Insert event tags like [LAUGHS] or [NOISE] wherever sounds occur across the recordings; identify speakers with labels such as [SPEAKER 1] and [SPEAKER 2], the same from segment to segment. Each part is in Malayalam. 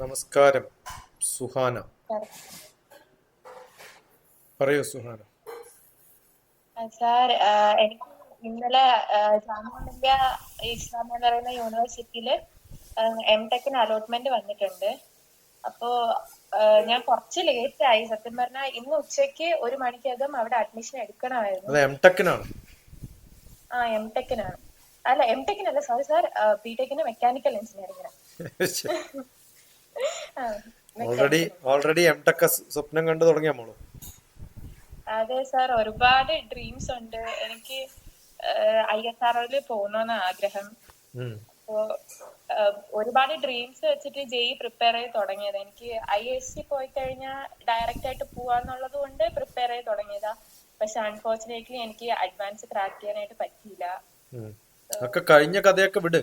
[SPEAKER 1] നമസ്കാരം. സുഹാന. പറയൂ സുഹാന.
[SPEAKER 2] സാർ എനിക്ക് ഇന്നലെ ജാമിയ ഇസ്ലാം എന്ന് പറയുന്ന യൂണിവേഴ്സിറ്റിയിൽ എം ടെക്കിന് അലോട്ട്മെന്റ് വന്നിട്ടുണ്ട്. അപ്പോ ഞാൻ കുറച്ച് ലേറ്റ് ആയി. സത്യം പറഞ്ഞാൽ ഇന്ന് ഉച്ചയ്ക്ക് ഒരു മണിക്കകം അവിടെ അഡ്മിഷൻ എടുക്കണമായിരുന്നു.
[SPEAKER 1] എം ടെക്കിനാണ്
[SPEAKER 2] ആ എം ടെക്കിനാണ് അല്ല എം ടെക്കിനല്ല സോറി സാർ ബി ടെക്കിന് mechanical എഞ്ചിനീയറിംഗിന് [LAUGHS]
[SPEAKER 1] already already M tech സ്വപ്നം കണ്ടു തുടങ്ങിയ മോൾ?
[SPEAKER 2] അതെ സാർ ഒരുപാട് ഡ്രീംസ് ഉണ്ട്. എനിക്ക് ഐ എസ് ആർ ഒയിൽ പോകണമെന്ന് ആഗ്രഹം. അപ്പോ ഒരുപാട് ഡ്രീംസ് വെച്ചിട്ട് ജെഇ പ്രിപ്പയർ ചെയ്ത് തുടങ്ങിയത്. എനിക്ക് ഐ എസ് സി പോയി കഴിഞ്ഞാൽ ഡയറക്റ്റ് ആയിട്ട് പോവാന്നുള്ളത് കൊണ്ട് പ്രിപ്പയർ ചെയ്ത് തുടങ്ങിയതാ. പക്ഷെ അൺഫോർച്ചുനേറ്റ്ലി എനിക്ക് അഡ്വാൻസ് ക്രാക്ക് ചെയ്യാനായിട്ട് പറ്റിയില്ല.
[SPEAKER 1] ഒക്കെ കഴിഞ്ഞ കഥയൊക്കെ വിട്.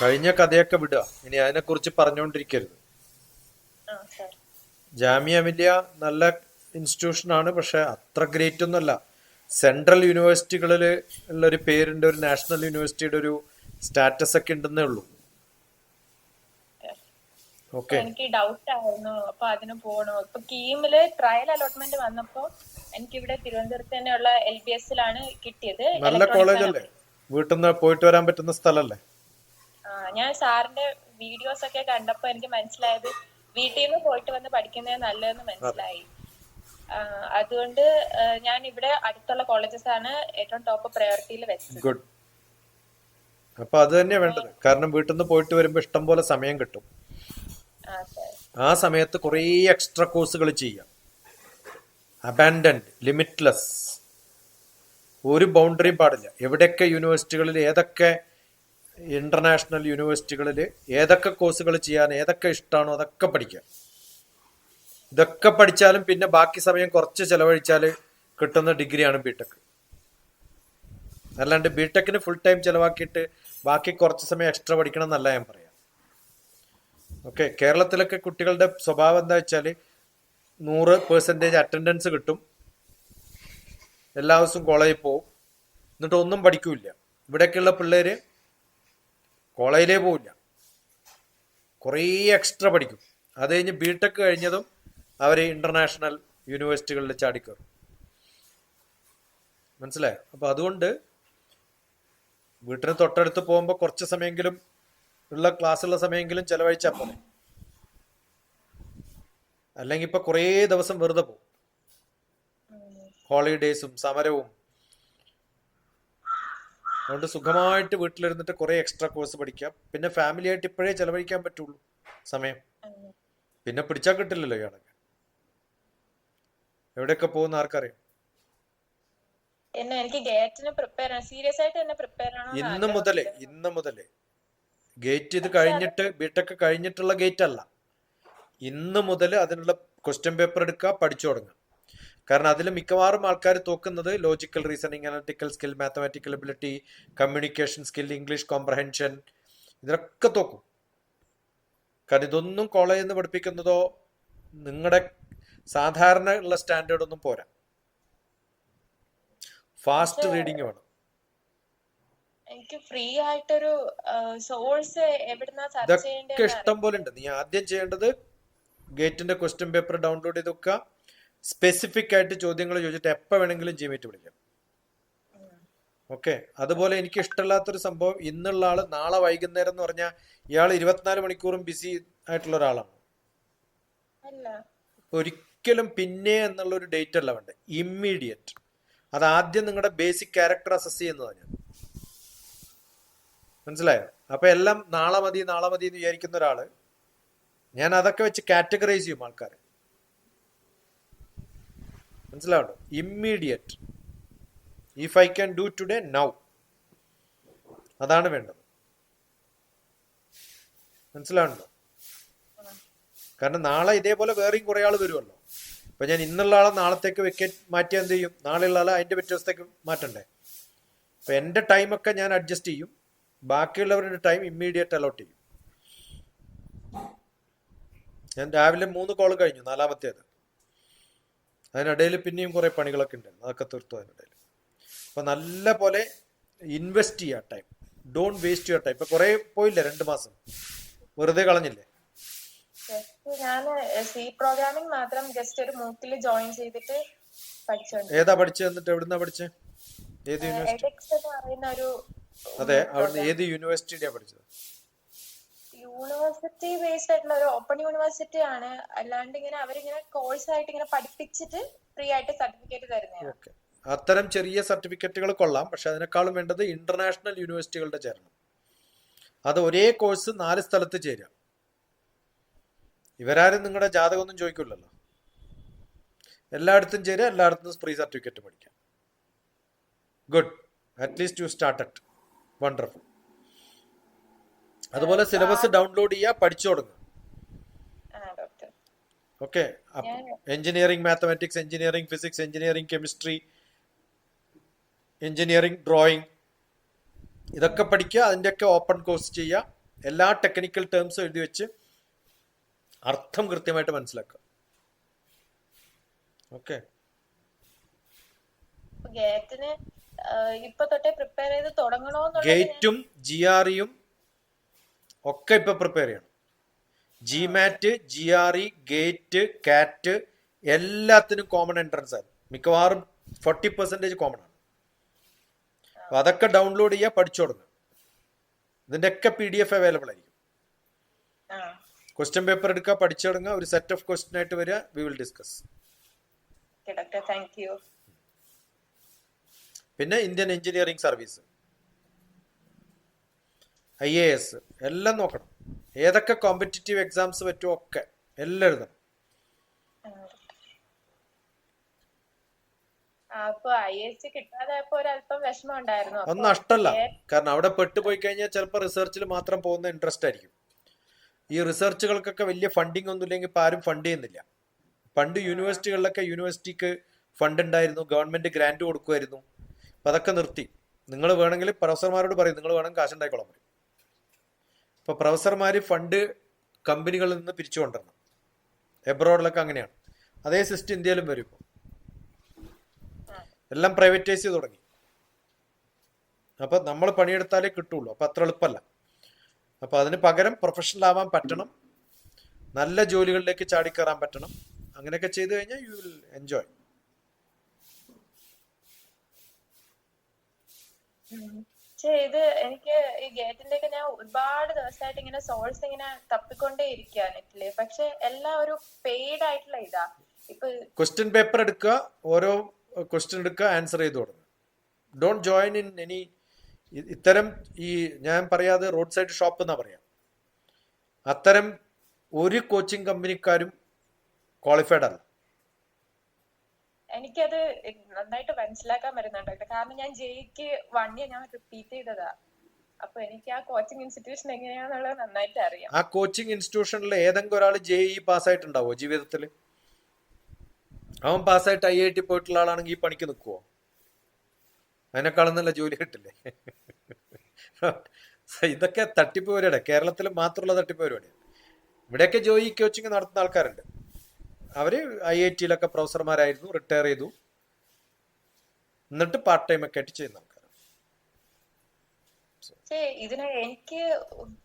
[SPEAKER 1] കഴിഞ്ഞ കഥയൊക്കെ വിടുക. ഇനി അതിനെക്കുറിച്ച് പറഞ്ഞുകൊണ്ടിരിക്കരുത്.
[SPEAKER 2] മില്യ
[SPEAKER 1] ജാമിയ മില്ലിയ നല്ല ഇൻസ്റ്റിറ്റ്യൂഷൻ ആണ് പക്ഷെ അത്ര ഗ്രേറ്റ് ഒന്നുമല്ല സെൻട്രൽ യൂണിവേഴ്സിറ്റികളിൽ ഉള്ള ഒരു പേരുണ്ട് ഒരു നാഷണൽ യൂണിവേഴ്സിറ്റിയുടെ ഒരു സ്റ്റാറ്റസ് ഒക്കെ ഉണ്ടെന്നേ ഉള്ളൂ. ഓക്കെ.
[SPEAKER 2] എനിക്ക് ഡൗട്ട് ആയിരുന്നു അപ്പൊ അതിന് പോകണോ ഇപ്പൊ കീമിൽ ട്രയൽ അലോട്ട്മെന്റ് വന്നപ്പോ എനിക്ക് ഇവിടെ തിരുവനന്തപുരത്ത് തന്നെയുള്ള എൽ ബി എസിലാണ് കിട്ടിയത്
[SPEAKER 1] നല്ല കോളേജ് അല്ലേ വീട്ടിൽ നിന്ന് പോയിട്ട് വരാൻ പറ്റുന്ന സ്ഥലമല്ലേ?
[SPEAKER 2] ആ, ഞാൻ സാറിന്റെ വീഡിയോസ് ഒക്കെ കണ്ടപ്പോ എനിക്ക് മനസ്സിലായത് വീട്ടിൽ നിന്ന് പോയിട്ട് വന്ന് പഠിക്കുന്നത് നല്ലതെന്ന് മനസ്സിലായി. അതുകൊണ്ട് ഞാൻ ഇവിടെ അടുത്തുള്ള കോളേജസ് ആണ് ഏറ്റവും ടോപ്പ് പ്രയോറിറ്റിയിൽ വെച്ചത്.
[SPEAKER 1] ഗുഡ് അപ്പൊ അത് തന്നെയാ വേണ്ടത്. കാരണം വീട്ടിൽ നിന്ന് പോയിട്ട് വരുമ്പോ ഇഷ്ടം പോലെ സമയം കിട്ടും.
[SPEAKER 2] ആ
[SPEAKER 1] സമയത്ത് കുറേ എക്സ്ട്രാ കോഴ്സുകൾ ചെയ്യാം. അബാൻഡൻഡ് ലിമിറ്റ്ലെസ് ഒരു ബൗണ്ടറിയും പാടില്ല. എവിടെയൊക്കെ യൂണിവേഴ്സിറ്റികളിൽ ഏതൊക്കെ ഇന്റർനാഷണൽ യൂണിവേഴ്സിറ്റികളിൽ ഏതൊക്കെ കോഴ്സുകൾ ചെയ്യാൻ ഏതൊക്കെ ഇഷ്ടമാണോ അതൊക്കെ പഠിക്കാം ഇതൊക്കെ പഠിച്ചാലും പിന്നെ ബാക്കി സമയം കുറച്ച് ചിലവഴിച്ചാൽ കിട്ടുന്ന ഡിഗ്രിയാണ് ബിടെക് അല്ലാണ്ട് ബിടെക്കിന് ഫുൾ ടൈം ചിലവാക്കിയിട്ട് ബാക്കി കുറച്ച് സമയം എക്സ്ട്രാ പഠിക്കണം എന്നല്ല ഞാൻ പറയാം. ഓക്കെ കേരളത്തിലൊക്കെ കുട്ടികളുടെ സ്വഭാവം എന്താ വെച്ചാൽ നൂറ് പെർസെന്റേജ് അറ്റൻഡൻസ് കിട്ടും. എല്ലാ ദിവസവും കോളേജിൽ പോവും. എന്നിട്ട് ഒന്നും പഠിക്കൂല ഇവിടെയൊക്കെയുള്ള പിള്ളേര് കോളേജിലേ പോവില്ല. കുറേ എക്സ്ട്രാ പഠിക്കും. അത് കഴിഞ്ഞ് ബി ടെക് കഴിഞ്ഞതും അവർ ഇന്റർനാഷണൽ യൂണിവേഴ്സിറ്റികളിൽ ചാടിക്കയറും മനസ്സിലായോ? അപ്പൊ അതുകൊണ്ട് വീട്ടിന് തൊട്ടടുത്ത് പോകുമ്പോൾ കുറച്ച് സമയമെങ്കിലും ഉള്ള ക്ലാസ്സുള്ള സമയമെങ്കിലും ചെലവഴിച്ചാൽ പോലെ അല്ലെങ്കിൽ ഇപ്പൊ കുറേ ദിവസം വെറുതെ പോകും. ഹോളിഡേയ്സും സമരവും അതുകൊണ്ട് സുഖമായിട്ട് വീട്ടിലിരുന്നിട്ട് കുറെ എക്സ്ട്രാ കോഴ്സ് പഠിക്കാം. പിന്നെ ഫാമിലി ആയിട്ട് ഇപ്പോഴേ ചെലവഴിക്കാൻ പറ്റുള്ളൂ സമയം. പിന്നെ പിടിച്ചാൽ കിട്ടില്ലല്ലോ ഇയാളെ എവിടെയൊക്കെ പോകുന്ന ആർക്കറിയാം?
[SPEAKER 2] എനിക്ക് ഗേറ്റിന് പ്രിപ്പയർ സീരിയസ് ആയിട്ട് പ്രിപ്പയർ
[SPEAKER 1] ഇന്ന് മുതലേ ഇന്ന് മുതലേ. ഗേറ്റ് ഇത് കഴിഞ്ഞിട്ട് ബിടെക് കഴിഞ്ഞിട്ടുള്ള ഗേറ്റ് അല്ല. ഇന്ന് മുതൽ അതിനുള്ള ക്വസ്റ്റ്യൻ പേപ്പർ എടുക്കുക പഠിച്ചു തുടങ്ങുക കാരണം അതിൽ മിക്കവാറും ആൾക്കാർ തോക്കുന്നത് logical reasoning analytical skill mathematical ability communication skill English comprehension ഇതിനൊക്കെ തോക്കും. കാരണം ഇതൊന്നും കോളേജിൽ നിന്ന് പഠിപ്പിക്കുന്നതോ നിങ്ങളുടെ സാധാരണ ഉള്ള സ്റ്റാൻഡേർഡ് ഒന്നും പോരാ. ഫാസ്റ്റ് റീഡിങ് വേണം.
[SPEAKER 2] എനിക്ക് ഫ്രീ ആയിട്ടൊരു സോഴ്സ്
[SPEAKER 1] ഇതൊക്കെ ഇഷ്ടം പോലെ ഉണ്ട് നീ ആദ്യം ചെയ്യേണ്ടത് ഗേറ്റിന്റെ ക്വസ്റ്റ്യൻ പേപ്പർ ഡൗൺലോഡ് ചെയ്ത് വെക്കുക. സ്പെസിഫിക് ആയിട്ട് ചോദ്യങ്ങൾ ചോദിച്ചിട്ട് എപ്പോൾ വേണമെങ്കിലും ജിമേറ്റ് വിളിക്കാം. ഓക്കെ അതുപോലെ എനിക്ക് ഇഷ്ടമില്ലാത്തൊരു സംഭവം ഇന്നുള്ള ആൾ നാളെ വൈകുന്നേരം എന്ന് പറഞ്ഞാൽ ഇയാൾ ഇരുപത്തിനാല് മണിക്കൂറും ബിസി ആയിട്ടുള്ള ഒരാളാണ്. ഒരിക്കലും പിന്നെ എന്നുള്ള ഒരു ഡേറ്റ് അല്ല വേണ്ടത് ഇമ്മീഡിയറ്റ് അത് ആദ്യം നിങ്ങളുടെ ബേസിക് ക്യാരക്ടർ അസസ് ചെയ്യുന്നതാണ് ഞാൻ. മനസ്സിലായോ? അപ്പൊ എല്ലാം നാളെ മതി നാളെ മതി എന്ന് വിചാരിക്കുന്ന ഒരാൾ ഞാൻ അതൊക്കെ വെച്ച് കാറ്റഗറൈസ് ചെയ്യും ആൾക്കാരെ. മനസ്സിലാവണ്ടോ? Immediate if I can do today now അതാണ് വേണ്ടത്. മനസ്സിലാവണ്ടോ? കാരണം നാളെ ഇതേപോലെ വേറെയും കുറെ ആൾ വരുമല്ലോ അപ്പൊ ഞാൻ ഇന്നുള്ള ആളെ നാളത്തേക്ക് വെക്കേറ്റ് മാറ്റിയാൽ എന്ത് ചെയ്യും? നാളെയുള്ള ആളെ അതിന്റെ പിറ്റേ മാറ്റണ്ടേ? അപ്പൊ എന്റെ ടൈമൊക്കെ ഞാൻ അഡ്ജസ്റ്റ് ചെയ്യും. ബാക്കിയുള്ളവരുടെ ടൈം ഇമ്മീഡിയറ്റ് അലോട്ട് ചെയ്യും. ഞാൻ രാവിലെ മൂന്ന് കോൾ കഴിഞ്ഞു നാലാമത്തേത്. അതിനിടയിൽ പിന്നെയും കുറെ പണികളൊക്കെ ഉണ്ട്. അതൊക്കെ തീർത്തു അതിനിടയിൽ. അപ്പൊ നല്ല പോലെ ഇൻവെസ്റ്റ് ചെയ്യുക time don't waste your time ഇപ്പൊ കുറെ പോയില്ലേ? രണ്ട് മാസം. വെറുതെ കളഞ്ഞില്ലേ?
[SPEAKER 2] ഞാൻ സി പ്രോഗ്രാമിംഗ് മാത്രം ജസ്റ്റ് ഒരു മൂക്കിൽ ജോയിൻ ചെയ്തിട്ട്
[SPEAKER 1] ഏതാ പഠിച്ചത് എന്നിട്ട് എവിടുന്നാ പഠിച്ചത് ഏത് യൂണിവേഴ്സിറ്റി അതെ അവിടുന്ന് ഏത് യൂണിവേഴ്സിറ്റിയാ പഠിച്ചത്?
[SPEAKER 2] യൂണിവേഴ്സിറ്റി ബേസ്ഡ് ആയിട്ടുള്ള ഒരു ഓപ്പൺ യൂണിവേഴ്സിറ്റി ആണ്. അല്ലാണ്ട് ഇങ്ങനെ അവരിങ്ങനെ കോഴ്സ് ആയിട്ട് ഇങ്ങനെ പഠിപ്പിച്ചിട്ട് ഫ്രീ ആയിട്ട് സർട്ടിഫിക്കറ്റ് തരുന്നതാണ്.
[SPEAKER 1] അത്തരം ചെറിയ സർട്ടിഫിക്കറ്റുകൾ കൊള്ളാം. പക്ഷെ അതിനേക്കാളും വേണ്ടത് ഇന്റർനാഷണൽ യൂണിവേഴ്സിറ്റികളുടെ ചേരണം. അത് ഒരേ കോഴ്സ് നാല് സ്ഥലത്ത് ചേരാം ഇവരാരും നിങ്ങളുടെ ജാതകമൊന്നും ചോദിക്കില്ലല്ലോ. എല്ലായിടത്തും ചേരുക എല്ലായിടത്തും ഫ്രീ സർട്ടിഫിക്കറ്റ് പഠിക്കാം good at least you start wonderful അതുപോലെ സിലബസ് ഡൗൺലോഡ് ചെയ്യുക പഠിച്ചു തുടങ്ങുക okay engineering mathematics engineering physics engineering chemistry engineering drawing ഇതൊക്കെ പഠിക്കുക അതിന്റെയൊക്കെ ഓപ്പൺ കോഴ്സ് ചെയ്യുക എല്ലാ ടെക്നിക്കൽ ടേംസും എഴുതി വെച്ച് അർത്ഥം കൃത്യമായിട്ട് മനസ്സിലാക്കുക. ഓക്കെ
[SPEAKER 2] ഗേറ്റിന് ഇപ്പൊ തൊട്ടേ പ്രിപ്പയർ ചെയ്ത് തുടങ്ങണോ
[SPEAKER 1] ഗേറ്റും ജി ആർ ഇയും ഒക്കെ ഇപ്പൊ പ്രിപ്പയർ ചെയ്യണം. G MAT G R E GATE CAT എല്ലാത്തിനും കോമൺ എൻട്രൻസ് ആണ്. മിക്കവാറും ഫോർട്ടി പെർസെന്റേജ് കോമൺ ആണ്. അപ്പൊ അതൊക്കെ ഡൗൺലോഡ് ചെയ്യുക പഠിച്ചു തുടങ്ങുക. ഇതിന്റെ ഒക്കെ പി ഡി എഫ് അവൈലബിൾ ആയിരിക്കും ക്വസ്റ്റ്യൻ പേപ്പർ എടുക്കുക പഠിച്ചു തുടങ്ങുക ഒരു സെറ്റ് ഓഫ് ക്വസ്റ്റ്യൻ ആയിട്ട് വരിക വി വിൽ ഡിസ്കസ് പിന്നെ Indian engineering service I A S എല്ലാം നോക്കണം. ഏതൊക്കെ കോമ്പറ്റിറ്റീവ് എക്സാംസ് പറ്റുമോ ഒക്കെ എല്ലാം എഴുതണം അത്
[SPEAKER 2] അപ്പൊ
[SPEAKER 1] കാരണം അവിടെ പെട്ടുപോയി കഴിഞ്ഞാൽ ചിലപ്പോൾ റിസർച്ചിൽ മാത്രം പോകുന്ന ഇൻട്രസ്റ്റ് ആയിരിക്കും. ഈ റിസർച്ചുകൾക്കൊക്കെ വലിയ ഫണ്ടിങ് ഒന്നും ഇല്ലെങ്കിൽ ഇപ്പം ആരും ഫണ്ട് ചെയ്യുന്നില്ല. പണ്ട് യൂണിവേഴ്സിറ്റികളിലൊക്കെ യൂണിവേഴ്സിറ്റിക്ക് ഫണ്ട് ഉണ്ടായിരുന്നു. ഗവൺമെന്റ് ഗ്രാന്റ് കൊടുക്കുമായിരുന്നു അപ്പം അതൊക്കെ നിർത്തി. നിങ്ങൾ വേണമെങ്കിൽ പ്രൊഫസർമാരോട് പറയും. നിങ്ങൾ വേണമെങ്കിൽ കാശുണ്ടായിക്കോളാൻ പറയും. ഇപ്പൊ പ്രൊഫസർമാർ ഫണ്ട് കമ്പനികളിൽ നിന്ന് പിരിച്ചു കൊണ്ടുവരണം എബ്രോഡിലൊക്കെ അങ്ങനെയാണ്. അതേ സിസ്റ്റം ഇന്ത്യയിലും വരും ഇപ്പോൾ എല്ലാം പ്രൈവറ്റൈസ് ചെയ്ത് തുടങ്ങി. അപ്പൊ നമ്മൾ പണിയെടുത്താലേ കിട്ടുള്ളൂ. അപ്പൊ അത്ര എളുപ്പമല്ല. അപ്പൊ അതിന് പകരം പ്രൊഫഷണൽ ആവാൻ പറ്റണം. നല്ല ജോലികളിലേക്ക് ചാടിക്കയറാൻ പറ്റണം. അങ്ങനെയൊക്കെ ചെയ്തു കഴിഞ്ഞാൽ യു വിൽ എൻജോയ്.
[SPEAKER 2] പക്ഷേ ഇത് എനിക്ക് ഈ ഗേറ്റിന്റെ ഒക്കെ ഞാൻ ഒരുപാട് ദിവസമായിട്ട് ഇങ്ങനെ സോഴ്സ് ഇങ്ങനെ തപ്പിക്കൊണ്ടേ ഇരിക്കുക നെറ്റിൽ. പക്ഷെ എല്ലാം ഒരു പെയ്ഡ് ആയിട്ടുള്ള ഇതാ. ഇപ്പൊ
[SPEAKER 1] ക്വസ്റ്റ്യൻ പേപ്പർ എടുക്കുക ഓരോ ക്വസ്റ്റ്യൻ എടുക്കുക ആൻസർ ചെയ്ത് കൊടുക്കുക. ഡോണ്ട് ജോയിൻ ഇൻ എനി ഇത്തരം ഈ ഞാൻ പറയാതെ റോഡ് സൈഡ് ഷോപ്പ് എന്നാ പറയാം. അത്തരം ഒരു കോച്ചിങ് കമ്പനിക്കാരും ക്വാളിഫൈഡ് അല്ല.
[SPEAKER 2] എനിക്കത് നന്നായിട്ട് മനസ്സിലാക്കാൻ പറ്റുന്നുണ്ട്. കാരണം ഞാൻ ജെയ്ക്ക് വൺ ഇയർ ഞാൻ റിപ്പീറ്റ് ചെയ്തതാ. അപ്പൊ എനിക്ക് ആ കോച്ചിങ് ഇൻസ്റ്റിറ്റ്യൂഷൻ എങ്ങനെയാന്നുള്ളത് നന്നായിട്ട് അറിയാം.
[SPEAKER 1] ആ കോച്ചിങ് ഇൻസ്റ്റിറ്റ്യൂഷനിൽ ഏതെങ്കിലും ഒരാൾ ജെഇ പാസ് ആയിട്ടുണ്ടാവോ ജീവിതത്തിൽ അവൻ പാസ്സായിട്ട് ഐ ഐ ടി പോയിട്ടുള്ള ആളാണെങ്കിൽ ഈ പണിക്ക് നിൽക്കുവോ അതിനേക്കാളും നല്ല ജോലി കിട്ടില്ലേ? ഇതൊക്കെ തട്ടിപ്പ് പരിപാടിയാണ് കേരളത്തിൽ മാത്രമുള്ള തട്ടിപ്പ് പരിപാടിയാണ് ഇവിടെയൊക്കെ ജോയി കോച്ചിങ് നടത്തുന്ന ആൾക്കാരുണ്ട്. അവർ ഐ ഐ ടിയിലൊക്കെ പ്രൊഫസർമാരായിരുന്നു റിട്ടയർ ചെയ്തു. എന്നിട്ട് പാർട്ട് ടൈം ഒക്കെ ആയിട്ട് ചെയ്യുന്ന ആൾക്കാർ
[SPEAKER 2] പക്ഷേ ഇതിന് എനിക്ക്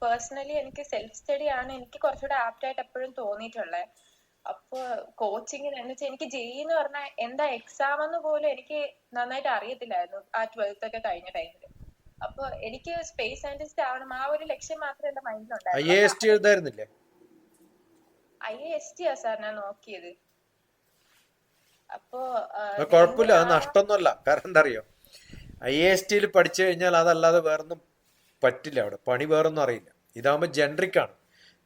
[SPEAKER 2] പേഴ്സണലി എനിക്ക് സെൽഫ് സ്റ്റഡി ആണ് എനിക്ക് കുറച്ചുകൂടെ ആപ്റ്റ് ആയിട്ട് എപ്പോഴും തോന്നിയിട്ടുള്ളത് അപ്പൊ കോച്ചിങ്ങിന് എന്ന് വെച്ചാൽ എനിക്ക് ജെയിന്ന് എന്ന് പറഞ്ഞാൽ എന്താ എക്സാം എന്ന് പോലും എനിക്ക് നന്നായിട്ട് അറിയത്തില്ലായിരുന്നു ആ ട്വൽത്ത് ഒക്കെ കഴിഞ്ഞ ടൈമിൽ അപ്പൊ എനിക്ക് സ്പേസ് സയന്റിസ്റ്റ് ആവണം ആ ഒരു ലക്ഷ്യം മാത്രമേ എന്റെ മൈൻഡിലുണ്ടായിരുന്നു
[SPEAKER 1] എ എസ് ടി എഴുതായിരുന്നില്ലേ
[SPEAKER 2] ഐ എസ് ടി ആ സാറിനാ നോക്കിയത്. അപ്പോ
[SPEAKER 1] കുഴപ്പമില്ല അത് നഷ്ടമൊന്നുമല്ല. കാരണം എന്താ അറിയോ? ഐ എസ് ടിയിൽ പഠിച്ചു കഴിഞ്ഞാൽ അതല്ലാതെ വേറൊന്നും പറ്റില്ല അവിടെ. പണി വേറൊന്നും അറിയില്ല. ഇതാകുമ്പോൾ ജനറിക് ആണ്.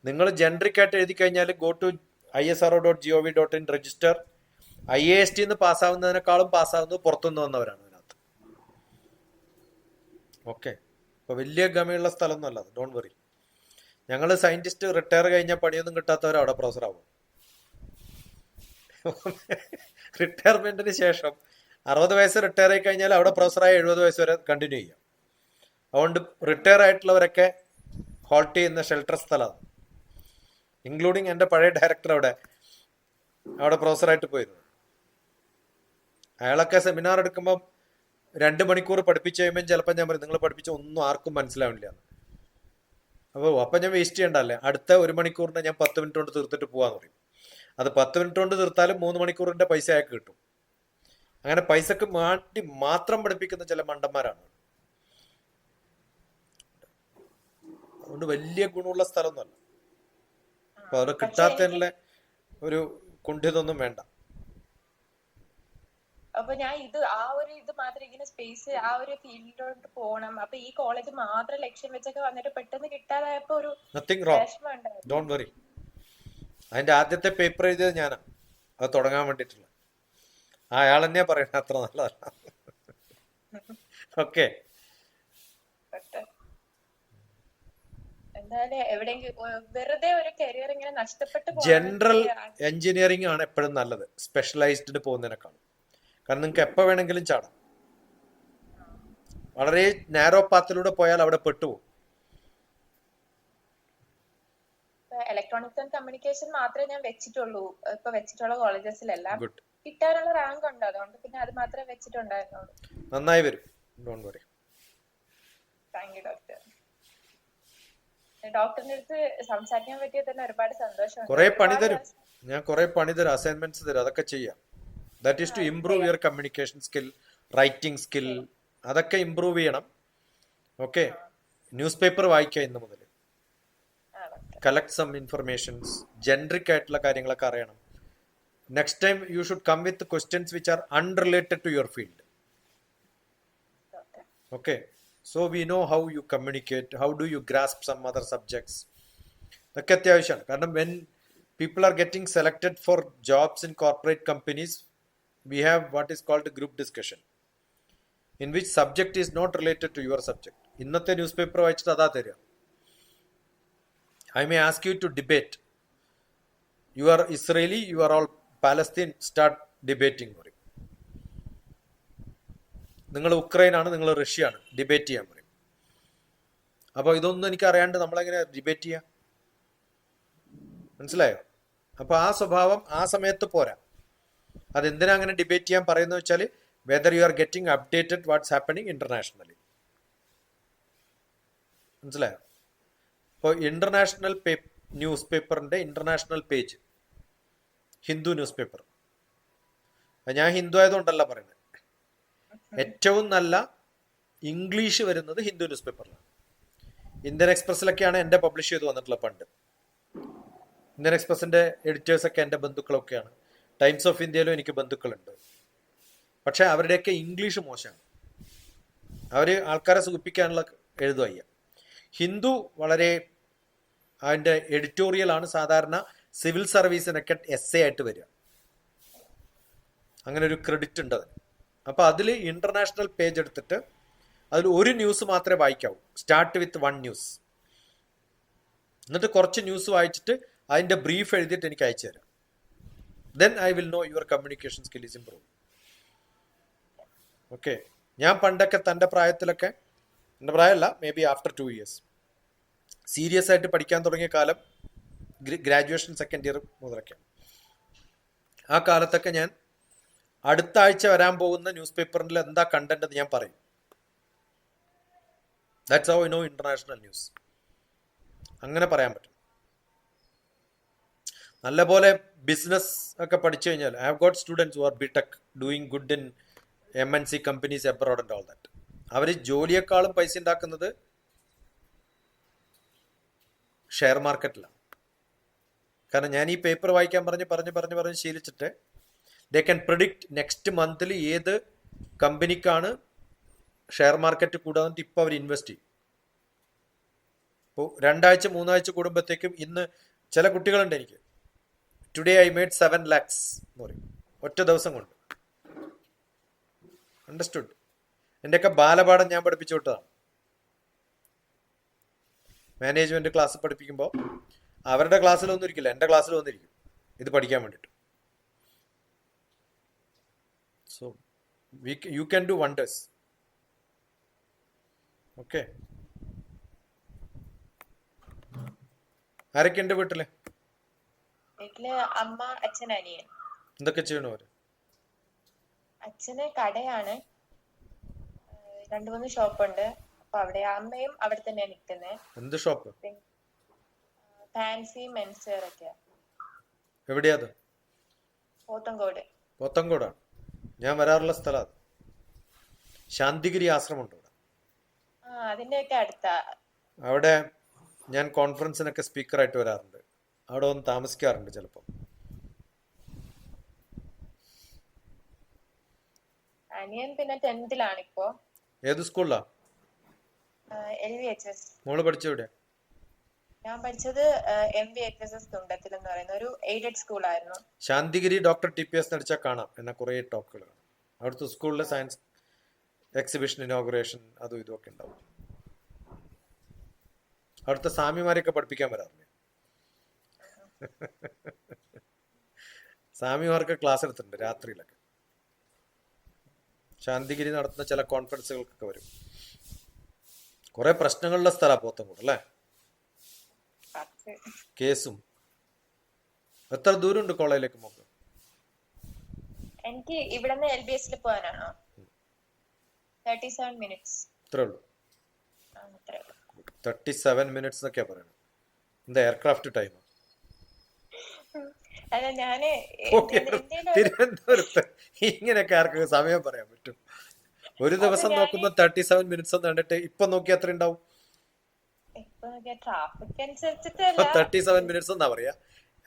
[SPEAKER 1] നിങ്ങൾ ജനറിക് ആയിട്ട് എഴുതി കഴിഞ്ഞാൽ go to I S R O dot G O V dot in register I A S നിന്ന് പാസ്സാവുന്നതിനേക്കാളും പാസ്സാവുന്നത് പുറത്തുനിന്ന് വന്നവരാണ് അതിനകത്ത്. ഓക്കെ അപ്പൊ വലിയ ഗമയുള്ള സ്ഥലമൊന്നുമല്ല അത്. ഡോണ്ട് വറി ഞങ്ങൾ സയന്റിസ്റ്റ് റിട്ടയർ കഴിഞ്ഞ പണിയൊന്നും പ്രൊഫസർ ആവും. റിട്ടയർമെന്റിന് ശേഷം അറുപത് വയസ്സ് റിട്ടയർ ആയി കഴിഞ്ഞാൽ അവിടെ പ്രൊഫസറായി എഴുപത് വയസ്സ് വരെ കണ്ടിന്യൂ ചെയ്യാം. അതുകൊണ്ട് റിട്ടയർ ആയിട്ടുള്ളവരൊക്കെ ഹോൾട്ട് ചെയ്യുന്ന ഷെൽട്ടർ സ്ഥലമാണ് ഇൻക്ലൂഡിങ് എന്റെ പഴയ ഡയറക്ടർ അവിടെ അവിടെ പ്രൊഫസറായിട്ട് പോയിരുന്നു. അയാളൊക്കെ സെമിനാർ എടുക്കുമ്പോൾ രണ്ട് മണിക്കൂർ പഠിപ്പിച്ച് കഴിയുമ്പോൾ ചിലപ്പോൾ ഞാൻ പറയും നിങ്ങൾ പഠിപ്പിച്ച ഒന്നും ആർക്കും മനസ്സിലാവില്ല അപ്പോൾ അപ്പം ഞാൻ വേസ്റ്റ് ചെയ്യണ്ടല്ലേ? അടുത്ത ഒരു മണിക്കൂറിന് ഞാൻ പത്ത് മിനിറ്റ് കൊണ്ട് തീർത്തിട്ട് പോവാന്ന് പറയും. അത് പത്ത് മിനിറ്റ് കൊണ്ട് തീർത്താലും മൂന്ന് മണിക്കൂറിന്റെ പൈസ അയാൾക്ക് കിട്ടും. അങ്ങനെ പൈസക്ക് മാറ്റി മാത്രം പഠിപ്പിക്കുന്ന ചില മണ്ടന്മാരാണ്. അതുകൊണ്ട് വലിയ ഗുണമുള്ള സ്ഥലമൊന്നുമല്ല. അപ്പൊ അവിടെ കിട്ടാത്തതിനുള്ള ഒരു കുണ്ഠിതൊന്നും വേണ്ട.
[SPEAKER 2] അപ്പൊ ഞാൻ ഇത് ആ ഒരു ഇത് മാത്രം ഇങ്ങനെ സ്പേസ് ആ ഒരു ഫീൽഡിലോട്ട് പോകണം അപ്പൊ ഈ കോളേജ് മാത്രം ലക്ഷ്യം വെച്ചൊക്കെ വന്നിട്ട് പെട്ടെന്ന് കിട്ടാതായപ്പോ ഒരു
[SPEAKER 1] ഡോണ്ട് വറി അതിന്റെ ആദ്യത്തെ പേപ്പർ എഴുതിയത് ഞാനാ. അത് തുടങ്ങാൻ വേണ്ടിട്ടുള്ള അയാൾ തന്നെയാ പറയണ അത്ര നല്ലതല്ല. ഓക്കെ
[SPEAKER 2] പക്ഷെ എന്തായാലും എവിടെയെങ്കിലും ഒ- വെറുതെ ഒരു കരിയർ ഇങ്ങനെ നഷ്ടപ്പെട്ടു
[SPEAKER 1] ജനറൽ എഞ്ചിനീയറിംഗ് ആണ് എപ്പോഴും നല്ലത്. സ്പെഷ്യലൈസ്ഡ് പോകുന്നതിനേക്കാളും. കാരണം നിങ്ങൾക്ക് എപ്പോൾ വേണമെങ്കിലും ചാടാം. വളരെ നാരോ പാത്തിലൂടെ പോയാൽ അവിടെ പെട്ടുപോകും
[SPEAKER 2] ഇലക്ട്രോണിക്സ് ആൻഡ് കമ്മ്യൂണിക്കേഷൻ മാത്രമേ ഞാൻ വെച്ചിട്ടുള്ളൂ. ഇപ്പൊ വെച്ചിട്ടുള്ള കോളേജസിലെല്ലാം കിട്ടാനുള്ള റാങ്ക് ഉണ്ട്. അതുകൊണ്ട് പിന്നെ അത് മാത്രമേ വെച്ചിട്ടുണ്ടായിരുന്നുള്ളൂ.
[SPEAKER 1] നന്നായി വരും. Don't worry
[SPEAKER 2] thank you doctor ഡോക്ടറിന്റെ അടുത്ത് സംസാരിക്കാൻ പറ്റിയ തന്നെ ഒരുപാട് സന്തോഷം
[SPEAKER 1] കുറെ പണി തരും. ഞാൻ കുറെ പണി തരും. അസൈൻമെന്റ്സ് തരും. അതൊക്കെ ചെയ്യാം. That is to improve your communication skill writing skill അതൊക്കെ ഇംപ്രൂവ് ചെയ്യണം. ഓക്കെ ന്യൂസ് പേപ്പർ വായിക്കുക ഇന്ന് മുതൽ. കളക്ട് സം ഇൻഫർമേഷൻസ് ജനറിക് ആയിട്ടുള്ള കാര്യങ്ങളൊക്കെ അറിയണം. Next time you should come with questions which are unrelated to your field
[SPEAKER 2] okay
[SPEAKER 1] so we know how you communicate how do you grasp some other other subjects. ഇതൊക്കെ അത്യാവശ്യമാണ്. കാരണം when people are getting selected for jobs in corporate companies we have what is called group discussion, in which subject is not related to your subject ഇന്നത്തെ ന്യൂസ് പേപ്പർ വായിച്ചിട്ട് അതാ തരിക I may ask you to debate you are Israeli you are all Palestine start debating പറയും. നിങ്ങൾ ഉക്രൈനാണ് നിങ്ങൾ റഷ്യയാണ് ഡിബേറ്റ് ചെയ്യാൻ പറയും. അപ്പോൾ ഇതൊന്നും എനിക്ക് അറിയാണ്ട് നമ്മളെങ്ങനെ ഡിബേറ്റ് ചെയ്യാം? മനസ്സിലായോ? അപ്പോൾ ആ സ്വഭാവം ആ സമയത്ത് പോരാ. അതെന്തിനാ അങ്ങനെ ഡിബേറ്റ് ചെയ്യാൻ പറയുന്നത് വെച്ചാൽ whether you are getting updated what's happening internationally മനസ്സിലായോ? ഇപ്പോൾ ഇന്റർനാഷണൽ ന്യൂസ് പേപ്പറിന്റെ international page Hindu newspaper ഞാൻ ഹിന്ദു ആയതുകൊണ്ടല്ല പറയുന്നത്. ഏറ്റവും നല്ല ഇംഗ്ലീഷ് വരുന്നത് ഹിന്ദു ന്യൂസ് പേപ്പറിലാണ് ഇന്ത്യൻ എക്സ്പ്രസ്സിലൊക്കെയാണ് എന്റെ പബ്ലിഷ് ചെയ്ത് വന്നിട്ടുള്ളത് പണ്ട്. ഇന്ത്യൻ എക്സ്പ്രസിന്റെ എഡിറ്റേഴ്സ് ഒക്കെ എന്റെ ബന്ധുക്കളൊക്കെയാണ്. ടൈംസ് ഓഫ് ഇന്ത്യയിലും എനിക്ക് ബന്ധുക്കളുണ്ട്. പക്ഷെ അവരുടെയൊക്കെ ഇംഗ്ലീഷ് മോശമാണ് അവർ ആൾക്കാരെ സുഖിപ്പിക്കാനുള്ള എഴുതുവയ്യ ഹിന്ദു വളരെ അതിന്റെ എഡിറ്റോറിയലാണ് സാധാരണ സിവിൽ സർവീസിനൊക്കെ എസ് എ ആയിട്ട് വരിക. അങ്ങനെ ഒരു ക്രെഡിറ്റ് ഉണ്ട് അതിന്. അപ്പൊ അതിൽ ഇന്റർനാഷണൽ പേജ് എടുത്തിട്ട് അതിൽ ഒരു ന്യൂസ് മാത്രമേ വായിക്കാവൂ. സ്റ്റാർട്ട് വിത്ത് വൺ ന്യൂസ് എന്നിട്ട് കുറച്ച് ന്യൂസ് വായിച്ചിട്ട് അതിന്റെ ബ്രീഫ് എഴുതിയിട്ട് എനിക്ക് അയച്ചു തരാം. Then I will know your communication skill is improve okay ഞാൻ പണ്ടൊക്കെ തന്റെ പ്രായത്തിലൊക്കെ എന്റെ പ്രായമല്ല maybe after two years serious ആയിട്ട് പഠിക്കാൻ തുടങ്ങിയ കാലം ഗ്രാജുവേഷൻ സെക്കൻഡ് ഇയർ മുതലൊക്കെ. ആ കാലത്തൊക്കെ ഞാൻ അടുത്ത ആഴ്ച വരാൻ പോകുന്ന ന്യൂസ് പേപ്പറിൽ എന്താ കണ്ടന്റ് എന്ന് ഞാൻ പറയും. That's I know international news അങ്ങനെ പറയാൻ പറ്റും. നല്ലപോലെ ബിസിനസ് ഒക്കെ പഠിച്ചു കഴിഞ്ഞാൽ I have got students who are B tech doing good in M N C companies abroad and all that അവർ ജോലിയെക്കാളും പൈസ ഉണ്ടാക്കുന്നത് ഷെയർ മാർക്കറ്റിലാണ് കാരണം ഞാൻ ഈ പേപ്പർ വായിക്കാൻ പറഞ്ഞ് പറഞ്ഞ് പറഞ്ഞ് പറഞ്ഞ് ശീലിച്ചിട്ട് ദേ ക്യാൻ പ്രിഡിക്റ്റ് നെക്സ്റ്റ് മന്തിൽ ഏത് കമ്പനിക്കാണ് ഷെയർ മാർക്കറ്റ് കൂടാതെ ഇപ്പോൾ അവർ ഇൻവെസ്റ്റ് ചെയ്യും. ഇപ്പോൾ രണ്ടാഴ്ച മൂന്നാഴ്ച കൂടുമ്പോഴത്തേക്കും ഇന്ന് ചില കുട്ടികളുണ്ട് എനിക്ക്. Today I made seven lakhs എന്ന് പറയും ഒറ്റ ദിവസം കൊണ്ട്. അണ്ടർസ്റ്റുഡ് എന്റെയൊക്കെ ബാലപാഠം ഞാൻ പഠിപ്പിച്ചു വിട്ടതാണ്. മാനേജ്മെന്റ് ക്ലാസ് പഠിപ്പിക്കുമ്പോൾ അവരുടെ ക്ലാസ്സിൽ ഒന്നും ഇരിക്കില്ല എന്റെ ക്ലാസ്സിൽ വന്നിരിക്കും. ഇത് പഠിക്കാൻ വേണ്ടിട്ട്. So we you can do wonders okay ആരൊക്കെ ഉണ്ട് വീട്ടിൽ?
[SPEAKER 2] വീട്ടിൽ അമ്മ അച്ഛൻ അനിയൻ.
[SPEAKER 1] എന്തൊക്കെ ചെയ്യണു അവർ?
[SPEAKER 2] അച്ഛന് കടയാണ്. രണ്ടു മൂന്ന് ഷോപ്പുണ്ട്. അപ്പൊ അവിടെ അമ്മയും അവിടെ തന്നെയാണ് നിൽക്കുന്നത്
[SPEAKER 1] എന്ത് ഷോപ്പ്?
[SPEAKER 2] ഫാൻസി മെൻസ് വെയർ ഒക്കെ
[SPEAKER 1] എവിടെയാ അത്?
[SPEAKER 2] പോത്തങ്കോട്.
[SPEAKER 1] പോത്തങ്കോടാണ് ഞാൻ വരാറുള്ള സ്ഥലം ശാന്തിഗിരി ആശ്രമമുണ്ട് ഇവിടെ
[SPEAKER 2] ആ അതിന്റെയൊക്കെ അടുത്താ.
[SPEAKER 1] അവിടെ ഞാൻ കോൺഫറൻസിനൊക്കെ സ്പീക്കറായിട്ട് വരാറുണ്ട്. അവിടെ വന്ന് താമസിക്കാറുണ്ട് ചിലപ്പോൾ
[SPEAKER 2] അനിയൻ പിന്നെ ടെൻത്തിലാണ് ഇപ്പോ
[SPEAKER 1] ഏത് സ്കൂളിലാ? മോൾ പഠിച്ച
[SPEAKER 2] ഞാൻ പഠിച്ചത് M V H S S Thundathil എന്ന് പറയുന്ന ഒരു aided സ്കൂളായിരുന്നു.
[SPEAKER 1] Santhigiri doctor T P S നടിച്ചാൽ കാണാം എന്ന കുറേ ടോക്കുകൾ. അവിടുത്തെ സ്കൂളിലെ സയൻസ് എക്സിബിഷൻ ഇനോഗ്രേഷൻ അതും ഇതും ഒക്കെ ഉണ്ടാവും. അവിടുത്തെ സ്വാമിമാരെയൊക്കെ പഠിപ്പിക്കാൻ വരാറില്ലേ? സ്വാമിമാർക്ക് ക്ലാസ് എടുത്തിട്ടുണ്ട് രാത്രിയിലൊക്കെ. ശാന്തിഗിരി നടത്തുന്ന ചില കോൺഫറൻസുകൾക്കൊക്കെ വരും. കുറെ പ്രശ്നങ്ങളുള്ള സ്ഥലമാണ് പോത്തങ്കോട് അല്ലേ? കേസും. എത്ര ദൂരമുണ്ട് കോളേജിലേക്ക് മോക്ക്?
[SPEAKER 2] എനിക്ക് ഇവിടുന്ന് എൽ ബി എസിൽ പോകാനാണോ? തേർട്ടി സെവൻ മിനിറ്റ്സ്
[SPEAKER 1] ഇത്രേ ഉള്ളൂ. തേർട്ടി സെവൻ മിനിറ്റ്സ് എന്നൊക്കെയാ പറയുന്നത്. എന്താ എയർക്രാഫ്റ്റ് ടൈം
[SPEAKER 2] അല്ല ഞാൻ
[SPEAKER 1] തിരുവനന്തപുരത്ത് ഇങ്ങനെയൊക്കെ ആർക്ക് സമയം പറയാൻ പറ്റും. ഒരു ദിവസം നോക്കുമ്പോൾ തേർട്ടി സെവൻ മിനിറ്റ്സ് എന്ന് കണ്ടിട്ട് ഇപ്പൊ നോക്കി എത്ര ഉണ്ടാവും. തേർട്ടി സെവൻ മിനിറ്റ്സ് എന്നാ പറയാ?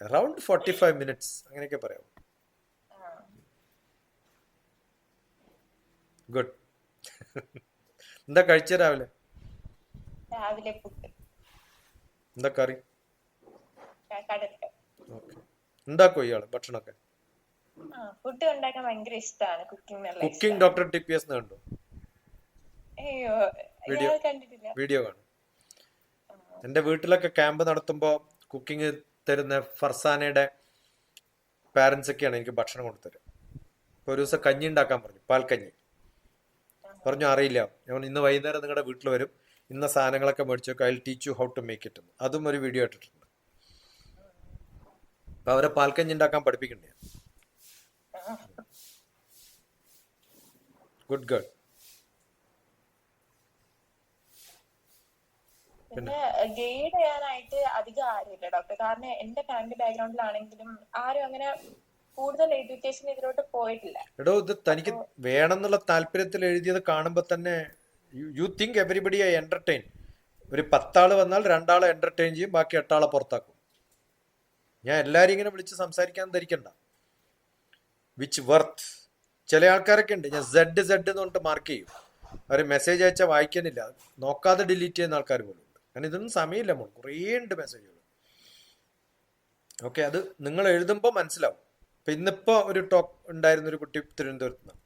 [SPEAKER 1] അറൌണ്ട് ഫോർട്ടി ഫൈവ് മിനിറ്റ്സ് അങ്ങനെയൊക്കെ പറയാം. ഗുഡ് എന്താ കഴിച്ച രാവിലെ?
[SPEAKER 2] രാവിലെ
[SPEAKER 1] എന്താ കറി? ഓക്കെ ഉണ്ടാക്കോ ഇയാൾ ഭക്ഷണമൊക്കെ?
[SPEAKER 2] ഫുഡ് ഉണ്ടാക്കാൻ ഭയങ്കര ഇഷ്ടമാണ് cooking
[SPEAKER 1] cooking doctor T P S കണ്ടു?
[SPEAKER 2] അയ്യോ
[SPEAKER 1] Video.
[SPEAKER 2] കണ്ടിട്ടില്ല.
[SPEAKER 1] വീഡിയോ കാണും. എന്റെ വീട്ടിലൊക്കെ ക്യാമ്പ് നടത്തുമ്പോ കുക്കിംഗ് തരുന്ന ഫർസാനയുടെ പാരൻസ് ഒക്കെയാണ് എനിക്ക് ഭക്ഷണം കൊണ്ടുതരുക ഇപ്പോൾ ഒരു ദിവസം കഞ്ഞി ഉണ്ടാക്കാൻ പറഞ്ഞു പാൽക്കഞ്ഞി പറഞ്ഞു അറിയില്ല. ഞാൻ ഇന്ന് വൈകുന്നേരം നിങ്ങളുടെ വീട്ടിൽ വരും. ഇന്ന സാധനങ്ങളൊക്കെ മേടിച്ചു വെക്കും. I teach you how to make it അതും ഒരു വീഡിയോ ഇട്ടിട്ടുണ്ട്. അപ്പൊ അവരെ പാൽക്കഞ്ഞി ഉണ്ടാക്കാൻ പഠിപ്പിക്കണ്ടേ? ഗുഡ് ഗുഡ്
[SPEAKER 2] പിന്നെ ഗൈഡ് ചെയ്യാനായിട്ട് അധികം ആരുമില്ല ഡോക്ടർ കാരണം എന്റെ ഫാമിലി ബാക്ക്ഗ്രൗണ്ടിലാണെങ്കിലും ആരും അങ്ങനെ കൂടുതൽ എഡ്യൂക്കേഷൻ ഇതിലോട്ട് പോയിട്ടില്ല.
[SPEAKER 1] എടോ ഇത് തനിക്ക് വേണമെന്നുള്ള താല്പര്യത്തിൽ എഴുതിയത് കാണുമ്പോൾ തന്നെ you think everybody I entertain ഒരു പത്താൾ വന്നാൽ രണ്ടാളെ എന്റർടൈൻ ചെയ്യും ബാക്കി എട്ടാളെ പുറത്താക്കും. ഞാൻ എല്ലാരും ഇങ്ങനെ വിളിച്ച് സംസാരിക്കാൻ ധരിക്കണ്ട. വിച്ച് വർത്ത് ചില ആൾക്കാരൊക്കെ ഉണ്ട്. ഞാൻ സെഡ് സെഡ് എന്ന് പറഞ്ഞിട്ട് മാർക്ക് ചെയ്യും. അവർ മെസ്സേജ് അയച്ചാൽ വായിക്കാനില്ല നോക്കാതെ ഡിലീറ്റ് ചെയ്യുന്ന ആൾക്കാർ പോലും ഉണ്ട്. കാരണം ഇതൊന്നും സമയമില്ല മോൾ കുറേ ഉണ്ട് മെസ്സേജുകൾ ഓക്കെ അത് നിങ്ങൾ എഴുതുമ്പോൾ മനസ്സിലാവും. ഇപ്പൊ ഇന്നിപ്പോ ഒരു ടോക്ക് ഉണ്ടായിരുന്ന ഒരു കുട്ടി തിരുവനന്തപുരത്ത് നിന്ന്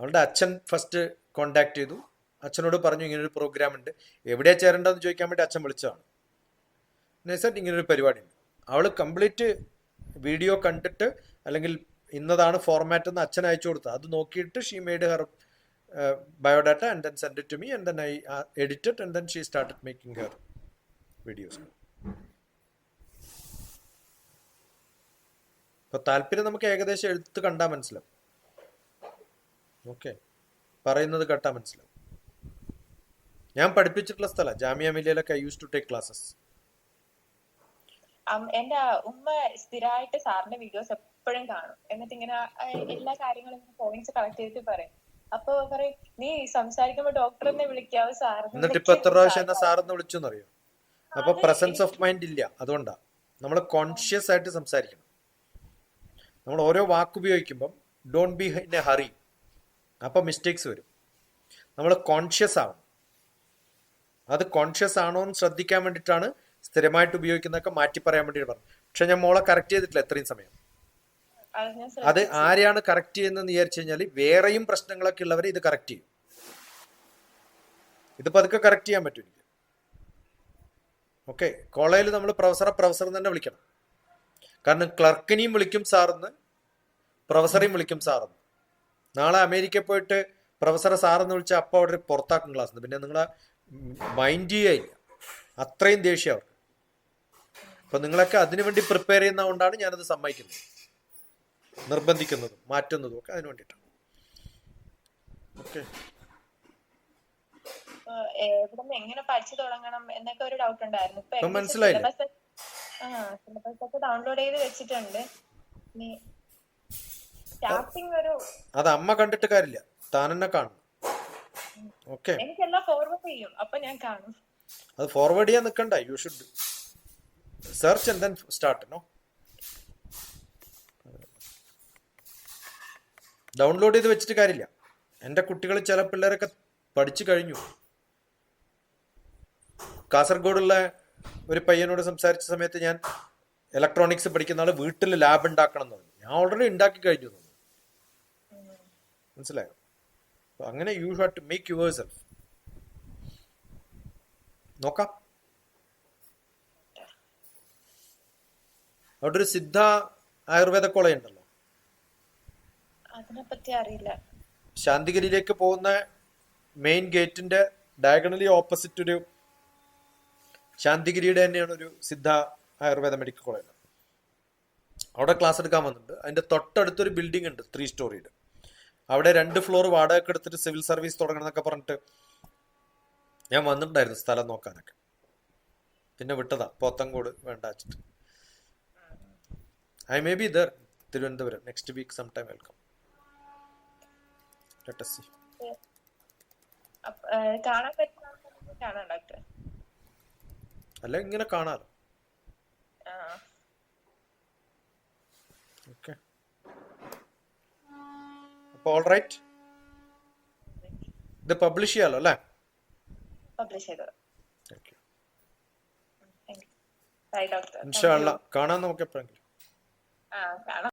[SPEAKER 1] അവളുടെ അച്ഛൻ ഫസ്റ്റ് കോണ്ടാക്ട് ചെയ്തു. അച്ഛനോട് പറഞ്ഞു ഇങ്ങനൊരു പ്രോഗ്രാം ഉണ്ട്. എവിടെയാണ് ചേരേണ്ടതെന്ന് ചോദിക്കാൻ വേണ്ടി അച്ഛൻ വിളിച്ചതാണ്. നൈസായിട്ട് ഇങ്ങനൊരു പരിപാടി ഉണ്ട്. അവൾ കംപ്ലീറ്റ് വീഡിയോ കണ്ടിട്ട് അല്ലെങ്കിൽ ഇന്നതാണ് ഫോർമാറ്റ് എന്ന് അച്ഛൻ അയച്ചു കൊടുത്തത്. അത് നോക്കിയിട്ട് she made her biodata and then send to me and then I edited and then she started making her videos അപ്പൊ താല്പര്യം നമുക്ക് ഏകദേശം എഴുത്ത് കണ്ടാൽ മനസ്സിലാവും. ഓക്കെ പറയുന്നത് കേട്ടാൽ മനസ്സിലാവും. ഞാൻ പഠിപ്പിച്ചിട്ടുള്ള സ്ഥലം. Jamia മില്ലയിലൊക്കെ I use to take classes
[SPEAKER 2] എന്റെ ഉമ്മ സ്ഥിരമായിട്ട് സാറിന്റെ വീഡിയോസ് എപ്പോഴും കാണും. എന്നിട്ട് ഇങ്ങനെ എല്ലാ കാര്യങ്ങളും പോയിന്റ്സ് കളക്ട് ചെയ്തിട്ട് പറയും. അപ്പൊ പറയും നീ സംസാരിക്കുമ്പോ ഡോക്ടറിനെ വിളിക്കാവോ സാർ
[SPEAKER 1] എന്നിട്ട് ഇപ്പൊ എത്ര പ്രാവശ്യം എന്നെ സാറെന്ന് വിളിച്ചു എന്നറിയോ അപ്പൊ പ്രസൻസ് ഓഫ് മൈൻഡ് ഇല്ല. അതുകൊണ്ടാ. നമ്മൾ കോൺഷ്യസ് ആയിട്ട് സംസാരിക്കണം. നമ്മൾ ഓരോ വാക്ക് ഉപയോഗിക്കുമ്പം don't be in a hurry അപ്പൊ മിസ്റ്റേക്സ് വരും. നമ്മൾ കോൺഷ്യസ് ആവണം. അത് കോൺഷ്യസ് ആണോ എന്ന് ശ്രദ്ധിക്കാൻ വേണ്ടിയിട്ടാണ് സ്ഥിരമായിട്ട് ഉപയോഗിക്കുന്നൊക്കെ മാറ്റി പറയാൻ വേണ്ടി പറഞ്ഞു. പക്ഷെ ഞാൻ മോളെ കറക്റ്റ് ചെയ്തിട്ടില്ല എത്രയും സമയം.
[SPEAKER 2] അത്
[SPEAKER 1] ആരെയാണ് കറക്റ്റ് ചെയ്യുന്നതെന്ന് വിചാരിച്ചു കഴിഞ്ഞാൽ വേറെയും പ്രശ്നങ്ങളൊക്കെ ഉള്ളവരെ ഇത് കറക്റ്റ് ചെയ്യും. ഇത് പതുക്കെ കറക്റ്റ് ചെയ്യാൻ പറ്റും എനിക്ക്. ഓക്കെ കോളേജിൽ നമ്മൾ പ്രൊഫസറെ പ്രൊഫസർ തന്നെ വിളിക്കണം. കാരണം ക്ലർക്കിനെയും വിളിക്കും സാറെന്ന് പ്രൊഫസറെയും വിളിക്കും സാറെന്ന്. നാളെ അമേരിക്കയിൽ പോയിട്ട് പ്രൊഫസറെ സാറെന്ന് വിളിച്ചാൽ അപ്പോൾ അവിടെ പുറത്താക്കും ക്ലാസ് പിന്നെ നിങ്ങളെ മൈൻഡ് ചെയ്യുക അത്രയും ദേഷ്യം അവർക്ക്. അപ്പൊ നിങ്ങളൊക്കെ അതിനുവേണ്ടി പ്രിപ്പയർ ചെയ്യുന്നതുകൊണ്ടാണ് ഞാനത് സമ്മതിക്കുന്നത്. നിർബന്ധിക്കുന്നതും മാറ്റുന്നതും ഒക്കെ അതിന് വേണ്ടിയിട്ടാണ്. ഓക്കെ
[SPEAKER 2] എങ്ങനെ പഠിച്ചു തുടങ്ങണം എന്നൊക്കെ ഒരു ഡൗട്ട് ഉണ്ടായിരുന്നു. ഇപ്പൊ സിലബസ് ഒക്കെ ഡൗൺലോഡ് ചെയ്ത് വെച്ചിട്ടുണ്ട്. സ്റ്റാർട്ടിങ് ഒരു
[SPEAKER 1] അത് അമ്മ കണ്ടിട്ട് കാര്യമില്ല. താൻ തന്നെ കാണും ഓക്കെ
[SPEAKER 2] എനിക്കെല്ലാം ഫോർവേഡ് ചെയ്യും. അപ്പൊ ഞാൻ കാണും.
[SPEAKER 1] അത് ഫോർവേഡ് ചെയ്യാൻ നിൽക്കണ്ട you should search and then start no download ചെയ്ത് വെച്ചിട്ട് കാര്യമില്ല. എന്റെ കുട്ടികൾ ചില പിള്ളേരൊക്കെ പഠിച്ചു കഴിഞ്ഞു. കാസർഗോഡുള്ള ഒരു പയ്യനോട് സംസാരിച്ച സമയത്ത് ഞാൻ ഇലക്ട്രോണിക്സ് പഠിക്കുന്ന ആൾ വീട്ടിൽ ലാബ് ഉണ്ടാക്കണം എന്ന് പറഞ്ഞു. ഞാൻ ഓൾറെഡി ഉണ്ടാക്കി കഴിഞ്ഞു മനസ്സിലായോ? അങ്ങനെ you have to make your self നോക്കാം. അവിടെ ഒരു സിദ്ധ ആയുർവേദ കോളേജ് ഉണ്ടല്ലോ.
[SPEAKER 2] അതിനെപ്പറ്റി അറിയില്ല.
[SPEAKER 1] ശാന്തിഗിരിയിലേക്ക് പോകുന്ന മെയിൻ ഗേറ്റിന്റെ ഡയഗണലി ഓപ്പോസിറ്റ് ഒരു ശാന്തിഗിരിയുടെ തന്നെയാണ് ഒരു സിദ്ധ ആയുർവേദ മെഡിക്കൽ കോളേജ് അവിടെ ക്ലാസ് എടുക്കാൻ വന്നിട്ടുണ്ട്. അതിന്റെ തൊട്ടടുത്തൊരു ബിൽഡിംഗ് ഉണ്ട് ത്രീ സ്റ്റോറിയുടെ അവിടെ രണ്ട് ഫ്ലോർ വാടകയ്ക്ക് എടുത്തിട്ട് സിവിൽ സർവീസ് തുടങ്ങണം എന്നൊക്കെ പറഞ്ഞിട്ട് ഞാൻ വന്നിട്ടുണ്ടായിരുന്നു സ്ഥലം നോക്കാനൊക്കെ. പിന്നെ വിട്ടതാ. പോത്തങ്കോട് വേണ്ട വെച്ചിട്ട് I may be there Thiruvananthapuram next week some time welcome let see
[SPEAKER 2] കാണാൻ പറ്റുന്ന ആൾക്കാർക്ക് കാണാം ഡോക്ടർ
[SPEAKER 1] അല്ല ഇങ്ങനെ കാണാറ്.
[SPEAKER 2] ആ.
[SPEAKER 1] ഓക്കെ അപ്പൊ ഓൾ റൈറ്റ് ഇത് പബ്ലിഷ് ചെയ്യാലോ അല്ലേ?
[SPEAKER 2] പബ്ലിഷ് ചെയ്തോ.
[SPEAKER 1] ഇൻഷാല്ല കാണാൻ നമുക്ക് എപ്പോഴെങ്കിലും.
[SPEAKER 2] ആ കാണാം